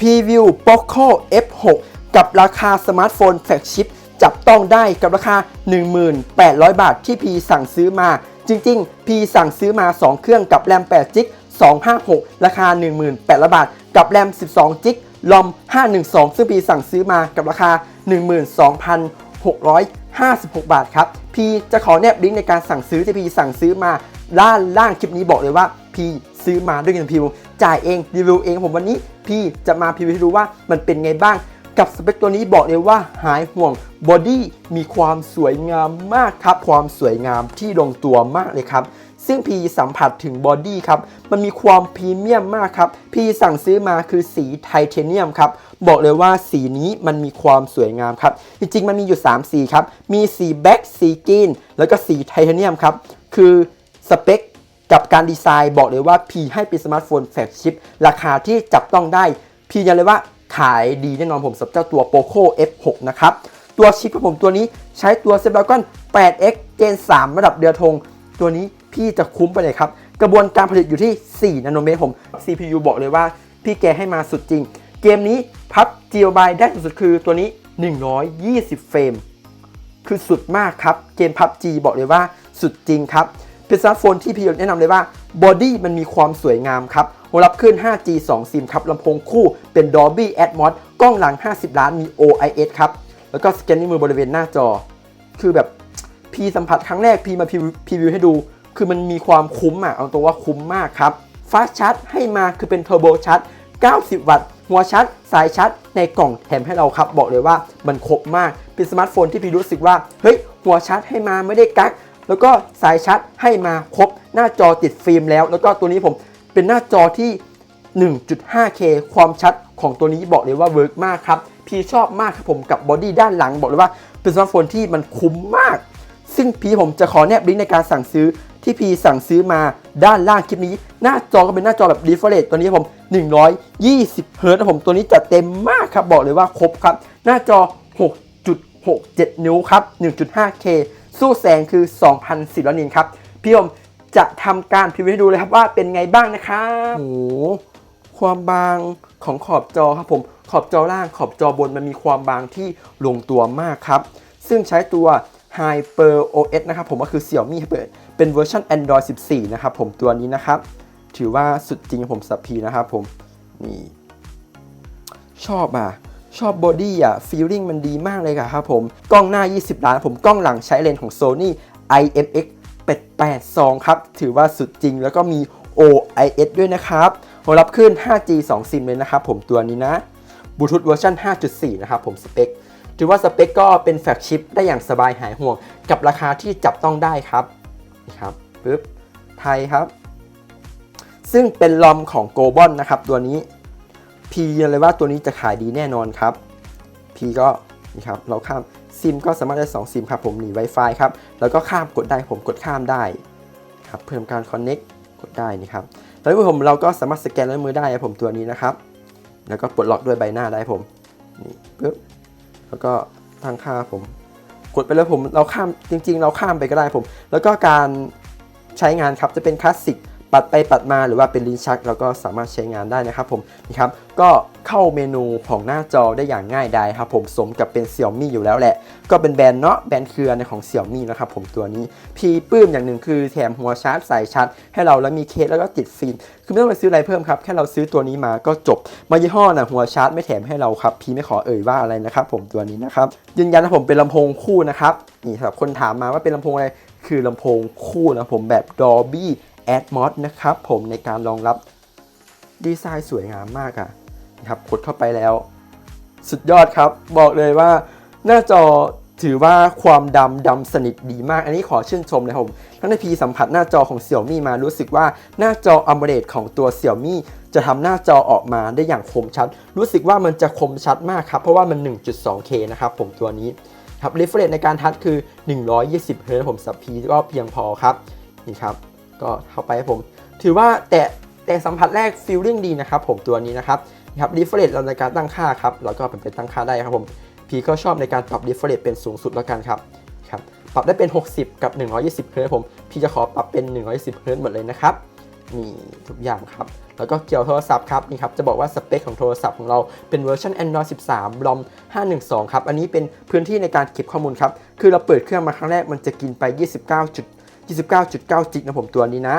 Preview Poco F6 กับราคาสมาร์ทโฟนแฟลกชิพจับต้องได้กับราคา 1800 บาทที่พีสั่งซื้อมา จริง ๆ พีสั่งซื้อมา 2 เครื่องกับแรม8จิก256 ราคา 1800 บาท กับแรม 12จิกลอม 512 ซึ่งพีสั่งซื้อมากับราคา 12,656 บาทครับ พีจะขอแนบลิงก์ในการสั่งซื้อที่พีสั่งซื้อมาด้านล่างคลิปนี้บอกเลยว่าพี ซื้อมาด้วยเงินพิวจ่ายเองรีวิวเองผมวันนี้พี่จะมาพีวิวให้ดูว่ามันเป็นไงบ้าง กับสเปคตัวนี้บอกเลยว่าหายห่วงบอดี้มีความสวยงามมากครับ ความสวยงามที่ลงตัวมากเลยครับซึ่งพีสัมผัสถึงบอดี้ครับ มันมีความพรีเมียมมากครับพี่สั่งซื้อมาคือสีไทเทเนียมครับ บอกเลยว่าสีนี้มันมีความสวยงามครับ จริงๆ มันมีอยู่ 3 สีครับ มีสีแบ็กสีกรีนแล้วก็สีไทเทเนียมครับ คือสเปค กับการดีไซน์บอกเลยว่า P ให้เป็นสมาร์ทโฟนแฟลกชิพราคาที่จับต้องได้ P ยันเลยว่าขายดีแน่นอนผมสำหรับเจ้าตัว Poco F6 นะครับ ตัวชิปของผมตัวนี้ใช้ตัว Snapdragon 8X Gen 3 ระดับเดือธง ตัวนี้พี่จะคุ้มไปเลยครับ กระบวนการผลิตอยู่ที่ 4 นาโนเมตรผม CPU บอกเลยว่าพี่แกให้มาสุดจริง เกมนี้พับ g b ได้สุดคือตัวนี้ 120 เฟรม คือสุดมากครับ เกม PUBG บอกเลยว่าสุดจริงครับ เป็นสมาร์ทโฟนที่พี่แนะนำเลยว่าบอดี้มันมีความสวยงามครับหัวรับขึ้น 5G 2 ซิมครับลำโพงคู่เป็น Dolby Atmos กล้องหลัง 50 ล้านมี OIS ครับ แล้วก็สแกนนิ้วมือบริเวณหน้าจอ คือแบบพีสัมผัสครั้งแรกพีมาพรีวิวให้ดู คือมันมีความคุ้มอะ เอาตัวว่าคุ้มมากครับฟาสชาร์จให้มาคือเป็นเทอร์โบชาร์จ 90 วัตต์ หัวชาร์จ สายชาร์จ ในกล่องแถมให้เราครับ บอกเลยว่ามันครบมาก เป็นสมาร์ทโฟนที่พี่รู้สึกว่า เฮ้ย หัวชาร์จให้มาไม่ได้กัก แล้วก็สายชาร์จให้มาครบหน้าจอติดฟิล์มแล้ว แล้วก็ตัวนี้ผมเป็นหน้าจอที่ 1.5K ความชัดของตัวนี้บอกเลยว่าเวิร์กมากครับพี่ชอบมากครับผมกับบอดี้ด้านหลังบอกเลยว่าเป็นสมาร์ทโฟนที่มันคุ้มมาก ซึ่งพี่ผมจะขอแนบลิงก์ในการสั่งซื้อที่พี่สั่งซื้อมาด้านล่างคลิปนี้ หน้าจอก็เป็นหน้าจอแบบรีเฟรชตัวนี้ผม 120เฮิร์ตนะผมตัวนี้จัดเต็มมากครับบอกเลยว่าครบครับ หน้าจอ 6.67 นิ้วครับ 1.5K สู้แสงคือ2,400นิตครับ พี่ผมจะทำการพรีวิวให้ดูเลยครับว่าเป็นไงบ้างนะครับโอ้ความบางของขอบจอครับผม ขอบจอล่างขอบจอบนมันมีความบางที่ลงตัวมากครับ ซึ่งใช้ตัว Hyper OS นะครับผมก็คือ Xiaomi เป็นเวอร์ชัน Android 14 นะครับผมตัวนี้นะครับ ถือว่าสุดจริงผมสับพีนะครับผม นี่ ชอบอะ ชอบบอดี้อะฟีลลิ่งมันดีมากเลยครับผม กล้องหน้า 20 ล้าน ผมกล้องหลังใช้เลนส์ของ Sony IMX 882 ครับ ถือว่าสุดจริงแล้วก็มี OIS ด้วยนะครับผมรับขึ้น 5G 2 ซิมเลยนะครับผมตัวนี้นะบลูทูธเวอร์ชัน5.4 นะครับผมสเปค ถือว่าสเปคก็เป็นแฟลกชิปได้อย่างสบายหายห่วง กับราคาที่จับต้องได้ครับนี่ครับปึ๊บไทยครับ ซึ่งเป็นลอมของโกลบอลนะครับตัวนี้ ยืนเลยว่าตัวนี้จะขายดีแน่นอนครับพีก็นี่ครับเราข้ามซิมก็สามารถได้ 2 ซิมครับผมหนี Wi-Fi ครับแล้วก็ข้ามกดได้ผมกดข้ามได้ครับเพิ่มการ Connect กดได้นี่ครับแล้วผมเราก็สามารถสแกนด้วยมือได้ครับผมตัวนี้นะครับ แล้วก็ปลดล็อกด้วยใบหน้าได้ผมนี่ปึ๊บแล้วก็ตั้งค่าผม กดไปแล้วผมเราข้ามจริง ๆ เราข้ามไปก็ได้ผม แล้วก็การใช้งานครับจะเป็นคลาสสิก ปัดไปปัดมาหรือว่าเป็นลิ้นชักเราก็สามารถใช้งานได้นะครับผมนี่ครับก็เข้าเมนูของหน้าจอได้อย่างง่ายดายครับผมสมกับเป็น Xiaomi อยู่แล้วแหละ ก็เป็นแบรนด์เนาะแบรนด์เครือในของ Xiaomi นะครับผมตัวนี้พีปื้มอย่างหนึ่งคือแถมหัวชาร์จสายชาร์จให้เราแล้วมีเคสแล้วก็ติดฟิล์มคือไม่ต้องไปซื้ออะไรเพิ่มครับแค่เราซื้อตัวนี้มาก็จบมายี่ห้อนะหัวชาร์จไม่แถมให้เราครับพีไม่ขอเอ่ยว่าอะไรนะครับผมตัวนี้นะครับยืนยันนะผมเป็นลำโพงคู่นะครับนี่สำหรับคนถามมาว่าเป็นลำโพงอะไรคือลำโพงคู่นะผมแบบ Dolby Atmos นะครับผมในการรองรับดีไซน์สวยงามมากอะนะครับกดเข้าไปแล้ว สุดยอดครับ บอกเลยว่าหน้าจอถือว่าความดำดำสนิทดีมาก อันนี้ขอชื่นชมเลยผมทั้งในพีสัมผัสหน้าจอของ Xiaomi มารู้สึกว่าหน้าจอ AMOLED ของตัว Xiaomi จะทำหน้าจอออกมาได้อย่างคมชัด รู้สึกว่ามันจะคมชัดมากครับ เพราะว่ามัน 1.2K นะครับผมตัวนี้ครับ refresh ในการทัชคือ 120 Hz ผมสับพีก็เพียงพอครับ นี่ครับ ก็เข้าไปครับผม ถือว่าแต่แต่สัมผัสแรกฟีลลิ่งดีนะครับผมตัวนี้นะครับนะครับดีเฟรนเราในการตั้งค่าครับแล้วก็เป็นไปตั้งค่าได้ครับผมพีก็ชอบในการปรับดีเฟรนเป็นสูงสุดแล้วกันครับครับปรับได้เป็น 60 กับ 120 เฮิร์ตผมพีจะขอปรับเป็น 120 เฮิร์ตหมดเลยนะครับนี่ทุกอย่างครับ แล้วก็เกี่ยวโทรศัพท์ครับนี่ครับ จะบอกว่าสเปคของโทรศัพท์ของเราเป็นเวอร์ชัน Android 13 ROM 512 ครับ อันนี้เป็นพื้นที่ในการเก็บข้อมูลครับ คือเราเปิดเครื่องมาครั้งแรกมันจะกินไป 29.7 29.9 จิกนะผมตัวนี้นะ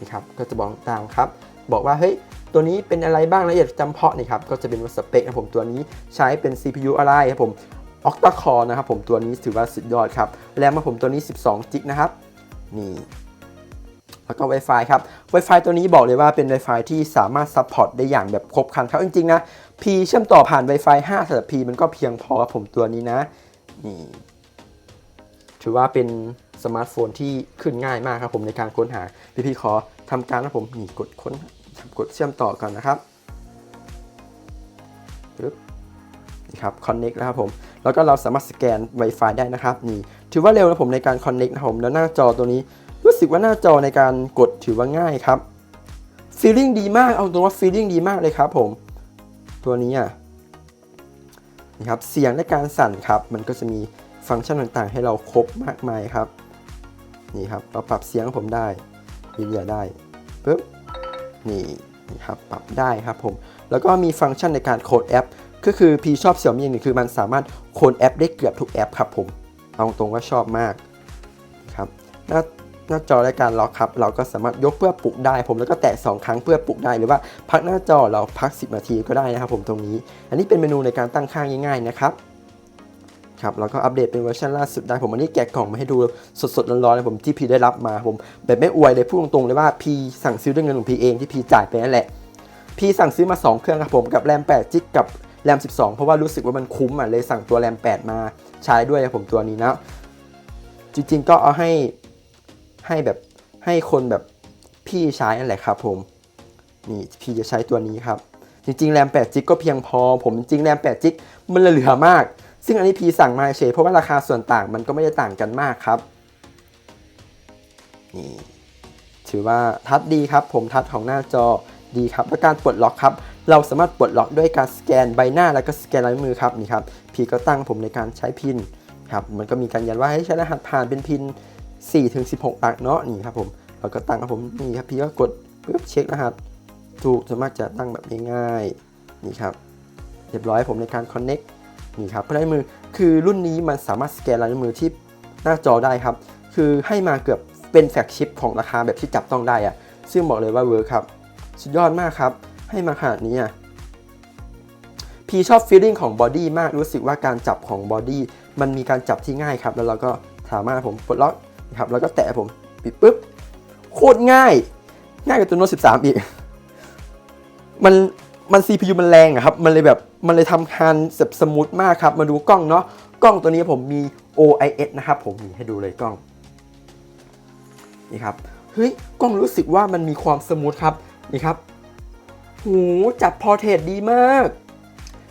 นี่ครับก็จะบอกตามครับ บอกว่าเฮ้ยตัวนี้เป็นอะไรบ้างละเอียดจำเพาะนี่ครับก็จะเป็นสเปคนะผมตัวนี้ใช้เป็น CPU อะไรครับผม Octa Core นะครับผมตัวนี้ถือว่าสุดยอดครับแรมมาผมตัวนี้ 12จิกนะครับนี่แล้วก็ Wi-Fi ครับ Wi-Fi ตัวนี้บอกเลยว่าเป็น Wi-Fi ที่สามารถซัพพอร์ตได้อย่างแบบครบครันครับจริงๆนะ P เชื่อมต่อผ่าน Wi-Fi 5สำหรับ P มันก็เพียงพอครับผมตัวนี้นะนี่ถือว่าเป็น สมาร์ทโฟนที่ขึ้นง่ายมากครับผมในการค้นหา พี่พี่ๆขอทำการนะผมนี่กดค้นกดเชื่อมต่อก่อนนะครับปึ๊บนี่ครับ connect แล้วครับผม แล้วก็เราสามารถสแกน Wi-Fi ได้นะครับ นี่ ถือว่าเร็วนะผมในการ connect นะผม แล้วหน้าจอตัวนี้ รู้สึกว่าหน้าจอในการกดถือว่าง่ายครับ feeling ดีมาก เอาตรงว่า feeling ดีมากเลยครับผม ตัวนี้อะ นี่ครับ เสียงและการสั่นครับ มันก็จะมีฟังก์ชันต่างๆ ให้เราครบมากมายครับ นี่ครับเราปรับเสียงผมได้วิดีโอได้ปึ๊บนี่นี่ครับปรับได้ครับผม แล้วก็มีฟังก์ชันในการโคดแอป ก็คือพีชอบเสี่ยมี่อย่างหนึงคือมันสามารถโคดแอปได้เกือบทุกแอปครับผมเอาตรงว่าชอบมากครับหน้าหน้าจอและการล็อกครับ เราก็สามารถยกเพื่อปลุกได้ ผมแล้วก็แตะ2ครั้งเพื่อปลุกได้หรือว่าพักหน้าจอเราพัก 10 นาทีก็ได้นะครับผมตรงนี้ อันนี้เป็นเมนูในการตั้งค่าง่ายๆนะครับ ครับแล้วก็อัปเดตเป็นเวอร์ชันล่าสุดได้ผมอันนี้แกะกล่องมาให้ดูสดๆร้อนๆเลยผมที่พีได้รับมาผมแบบไม่อวยเลยพูดตรงๆเลยว่าพีสั่งซื้อด้วยเงินของพีเองที่พีจ่ายไปนั่นแหละพีสั่งซื้อมา 2 เครื่องครับผมกับแรม8จิกกับแรม 12 เพราะว่ารู้สึกว่ามันคุ้มอะเลยสั่งตัวแรม 8 มาใช้ด้วยครับผมตัวนี้นะ จริงๆก็เอาให้ให้แบบให้คนแบบพี่ใช้นั่นแหละครับผมนี่พี่จะใช้ตัวนี้ครับจริงๆแรม8จิกก็เพียงพอ ผมจริงแรม8จิกมันเหลือมาก ซึ่งอันนี้พีสั่งมาเฉยเพราะว่าราคาส่วนต่างมันก็ไม่ได้ต่างกันมากครับ นี่ถือว่าทัดดีครับผมทัดของหน้าจอดีครับและการปลดล็อกครับเราสามารถปลดล็อกด้วยการสแกนใบหน้าแล้วก็สแกนลายมือครับนี่ครับพีก็ตั้งผมในการใช้พินครับมันก็มีการยันว่าให้ใช้รหัสผ่านเป็นพิน4ถึง16หลักเนาะนี่ครับผมเราก็ตั้งครับผมนี่ครับพีก็กดปึ๊บเช็ครหัสถูกสามารถจะตั้งแบบง่ายๆนี่ครับเรียบร้อยผมในการ connect นี่ครับลายมือคือรุ่นนี้มันสามารถสแกนลายมือที่หน้าจอได้ครับ คือให้มาเกือบเป็นแฟกชิปของราคาแบบที่จับต้องได้อะซึ่งบอกเลยว่าเวิร์คครับ สุดยอดมากครับ ให้มาขนาดนี้อะพีชอบฟีลลิ่งของบอดี้มากรู้สึกว่าการจับของบอดี้มันมีการจับที่ง่ายครับ แล้วเราก็สามารถผมปลดล็อกนะครับแล้วก็แตะผมปิดปุ๊บโคตรง่าย ง่ายกว่าตัวโน้ต13 อีก มัน มัน CPU มันแรงอะครับ มันเลยแบบ มันเลยทำงานแบบสมูทมากครับ มาดูกล้องเนาะ กล้องตัวนี้ผมมี OIS นะครับ ผมมีให้ดูเลยกล้อง นี่ครับ เฮ้ย กล้องรู้สึกว่ามันมีความสมูทครับ นี่ครับ หูจับพอร์เทรตดีมาก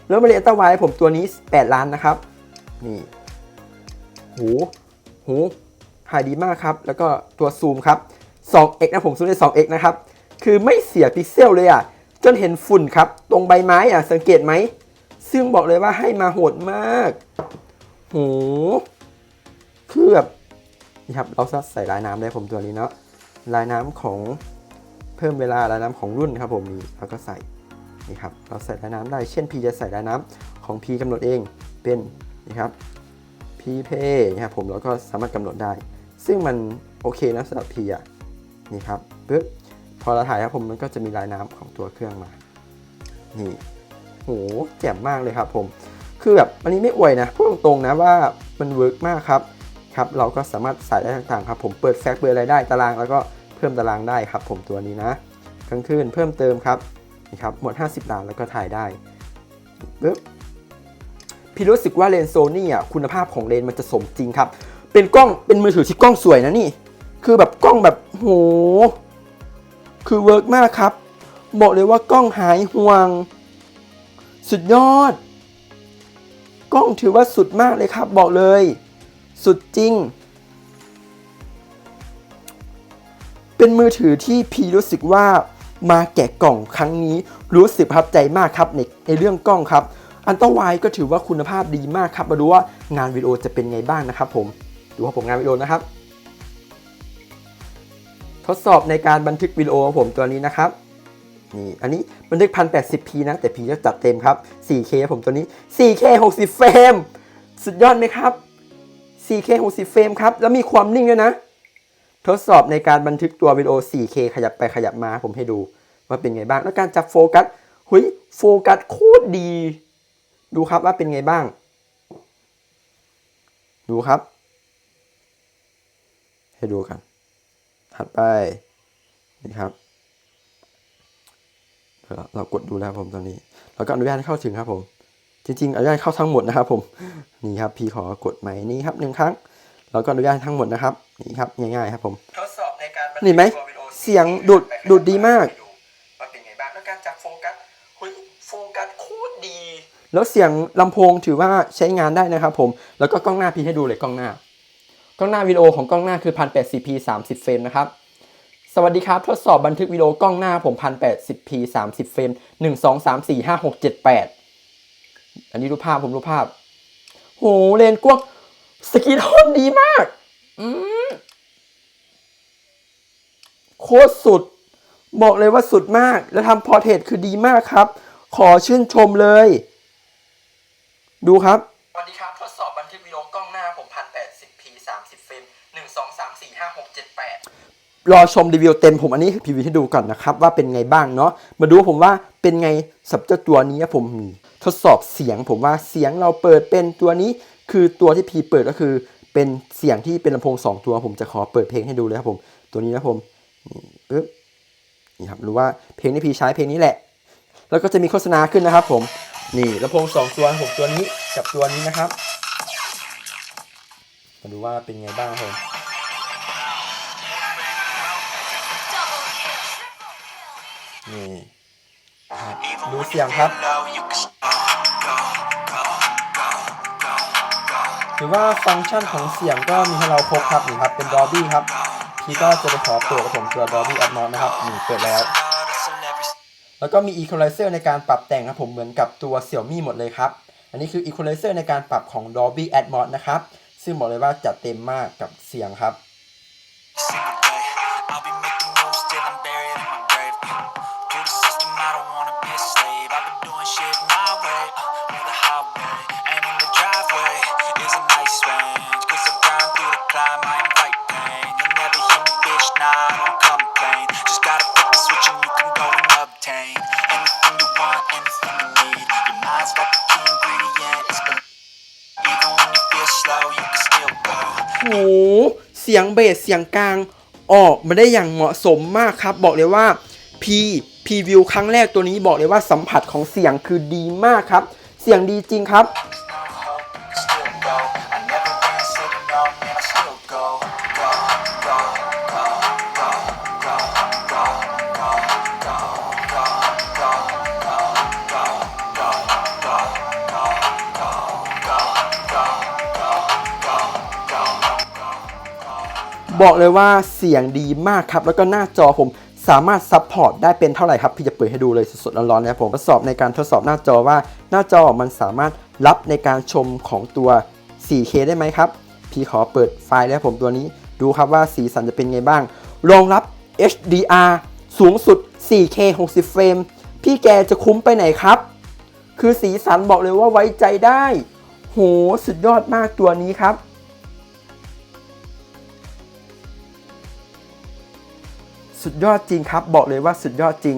แล้วมาเลนตาไวผมตัวนี้ 8 ล้านนะครับ นี่ หู หูถ่ายดีมากครับ แล้วก็ตัวซูมครับ 2x นะผมซูมได้ 2x นะครับ คือไม่เสียพิกเซลเลยอะ จนเห็นฝุ่นครับ ตรงใบไม้อะสังเกตไหม ซึ่งบอกเลยว่าให้มาโหดมาก โห คือแบบนี่ครับ เราใส่ลายน้ำได้ผมตัวนี้เนาะ ลายน้ำของเพิ่มเวลาลายน้ำของรุ่นครับผมนี่เราก็ใส่ นี่ครับ เราใส่ลายน้ำได้ เช่น P จะใส่ลายน้ำของ P กำหนดเองเป็น นี่ครับ P Pay นะครับผมเราก็สามารถกำหนดได้ ซึ่งมันโอเคนะสำหรับ P อะ นี่ครับปึ๊บ พอเราถ่ายครับผมมันก็จะมีลายน้ำของตัวเครื่องมา นี่โหแจ่มมากเลยครับผม คือแบบอันนี้ไม่อวยนะพูดตรงๆนะว่ามันเวิร์กมากครับครับ เราก็สามารถใส่ได้ต่างๆครับ ผมเปิดแฟกเปิดอะไรได้ตารางแล้วก็เพิ่มตารางได้ครับ ผมตัวนี้นะกลางคืนเพิ่มเติมครับนี่ครับหมด 50ล้านแล้วก็ถ่ายได้ปึ๊บพี่รู้สึกว่าเลนส์โซนี่อะคุณภาพของเลนส์มันจะสมจริงครับ เป็นกล้องเป็นมือถือที่กล้องสวยนะนี่ คือแบบกล้องแบบโห คือเวิร์กมากครับ บอกเลยว่ากล้องหายห่วง สุดยอด กล้องถือว่าสุดมากเลยครับ บอกเลย สุดจริง เป็นมือถือที่พีรู้สึกว่ามาแกะกล่องครั้งนี้ รู้สึกประทับใจมากครับในในเรื่องกล้องครับ อันตรายก็ถือว่าคุณภาพดีมากครับ มาดูว่างานวิดีโอจะเป็นไงบ้างนะครับผม ดูว่าผมงานวิดีโอนะครับ ทดสอบในการบันทึกวิดีโอของผมตัวนี้นะครับนี่อันนี้บันทึก 1080p นะ แต่พีจะจัดเต็มครับ 4K ผมตัวนี้ 4K 60 เฟรม สุดยอดไหมครับ 4K 60 เฟรมครับ แล้วมีความนิ่งด้วยนะ ทดสอบในการบันทึกตัววิดีโอ 4K ขยับไปขยับมาผมให้ดู ว่าเป็นไงบ้าง แล้วการจับโฟกัสหุยโฟกัสโคตรดี ดูครับว่าเป็นไงบ้าง ดูครับ ให้ดูกัน ถัดไปนี่ครับเดี๋ยวเราเรากดดูแล้วผมตอนนี้ เราก็อนุญาตให้เข้าถึงครับผม จริงๆอนุญาตให้เข้าทั้งหมดนะครับผม นี่ครับพี่ขอกดใหม่นี้ครับหนึ่งครั้ง เราก็อนุญาตให้ทั้งหมดนะครับ นี่ครับง่ายๆครับผมทดสอบในการนี่ไหมเสียงดูดดูดดีมากว่าเป็นไงบ้างแล้วการจับโฟกัสเฮ้ยโฟกัสโคตรดี แล้วเสียงลำโพงถือว่าใช้งานได้นะครับผม แล้วก็กล้องหน้าพี่ให้ดูเลยกล้องหน้า กล้องหน้าวิดีโอของกล้องหน้าคือ 1080p 30 เฟรมนะครับ สวัสดีครับ ทดสอบบันทึกวิดีโอกล้องหน้าผม 1080p 30 เฟรม 1 2 3 4 5 6 7 8 อันนี้รูปภาพผมรูปภาพ โห เลนส์กว้างสกีโทนดีมาก อืมโคตรสุด บอกเลยว่าสุดมาก แล้วทำพอร์เทรตคือดีมากครับ ขอชื่นชมเลย ดูครับ สวัสดีครับ ทดสอบบันทึกวิดีโอกล้องหน้าผม 1080p 30 เฟรม 1 2 3 4 5 6 7 8 รอชมรีวิวเต็มผมอันนี้พรีวิวให้ดูก่อนนะครับ ว่าเป็นไงบ้างเนาะมาดูผมว่าเป็นไงสับเจ้าตัวนี้ผมมีทดสอบเสียงผมว่าเสียงเราเปิดเป็นตัวนี้คือตัวที่พีเปิดก็คือเป็นเสียงที่เป็นลำโพงสองตัวผมจะขอเปิดเพลงให้ดูเลยครับผม ตัวนี้นะผมนี่ปึ๊บนี่ครับรู้ว่าเพลงที่พีใช้เพลงนี้แหละ แล้วก็จะมีโฆษณาขึ้นนะครับ ผมนี่ลำโพงสองตัวผมตัวนี้กับตัวนี้นะครับ มาดูว่าเป็นไงบ้างครับผม นี่ครับดูเสียงครับ ถือว่าฟังก์ชันของเสียงก็มีให้เราครบครับนี่ครับ เป็น Dolby ครับ พี่ก็จะไปขอเปิดกับผมตัว Dolby Atmos นะครับนี่เปิดแล้ว แล้วก็มี Equalizer ในการปรับแต่งครับผมเหมือนกับตัว Xiaomi หมดเลยครับ อันนี้คือ Equalizer ในการปรับของ Dolby Atmos นะครับ ซึ่งบอกเลยว่าจัดเต็มมากกับเสียงครับ shit my way, uh, on the highway. And in the driveway is a nice range. Cause I grind through the climb, I invite pain. You'll never hear me, bitch, nah, I don't complain. Just gotta flip the switch and you can go and obtain anything you want, anything you need. Your mind's got the key ingredient, it's belief. Even when you feel slow, you can still go. โหเสียงเบสเสียงกลาง ออกมาได้อย่างเหมาะสมมากครับ บอกเลยว่า พี่ พรีวิวครั้งแรกตัวนี้บอกเลยว่าสัมผัสของเสียงคือดีมากครับ เสียงดีจริงครับ บอกเลยว่าเสียงดีมากครับ แล้วก็หน้าจอผม สามารถซัพพอร์ตได้เป็นเท่าไหร่ครับพี่จะเปิดให้ดูเลยสดๆร้อนๆนะครับผมทดสอบในการทดสอบหน้าจอว่า หน้าจอมันสามารถรับในการชมของตัว 4K ได้ไหมครับ พี่ขอเปิดไฟล์แล้วผมตัวนี้ดูครับว่าสีสันจะเป็นไงบ้าง รองรับ HDR สูงสุด 4K 60 เฟรม พี่แกจะคุ้มไปไหนครับ คือสีสันบอกเลยว่าไว้ใจได้ โห สุดยอดมากตัวนี้ครับ สุดยอดจริงครับ บอกเลยว่าสุดยอดจริง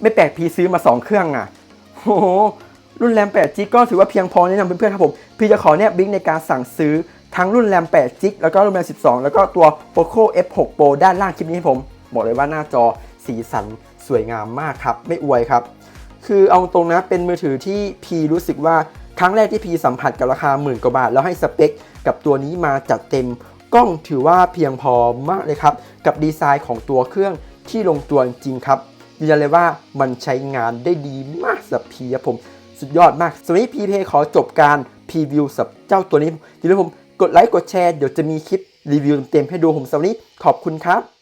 ไม่แปลกพีซื้อมา 2 เครื่องอะโอ้โหรุ่นแรม8จิกก็ถือว่าเพียงพอแนะนำเพื่อนๆครับผม พี่จะขอเนี่ยบิงก์ในการสั่งซื้อทั้งรุ่นแรม8จิกแล้วก็รุ่นแรม12 แล้วก็ตัว Poco F6 Pro ด้านล่างคลิปนี้ให้ผม บอกเลยว่าหน้าจอสีสันสวยงามมากครับ ไม่อวยครับ คือเอาตรงนะเป็นมือถือที่พีรู้สึกว่าครั้งแรกที่พีสัมผัสกับราคาหมื่นกว่าบาท แล้วให้สเปค กับตัวนี้มาจัดเต็ม กล้องถือว่าเพียงพอมากเลยครับ กับดีไซน์ของตัวเครื่องที่ลงตัวจริงครับยืนยันเลยว่ามันใช้งานได้ดีมากสำหรับพีครับผมสุดยอดมากสำหรับนี้พีเพขอจบการพรีวิวสับเจ้าตัวนี้อย่าลืมผมกดไลค์กดแชร์เดี๋ยวจะมีคลิปรีวิวเต็มๆให้ดูผมสำหรับนี้ขอบคุณครับ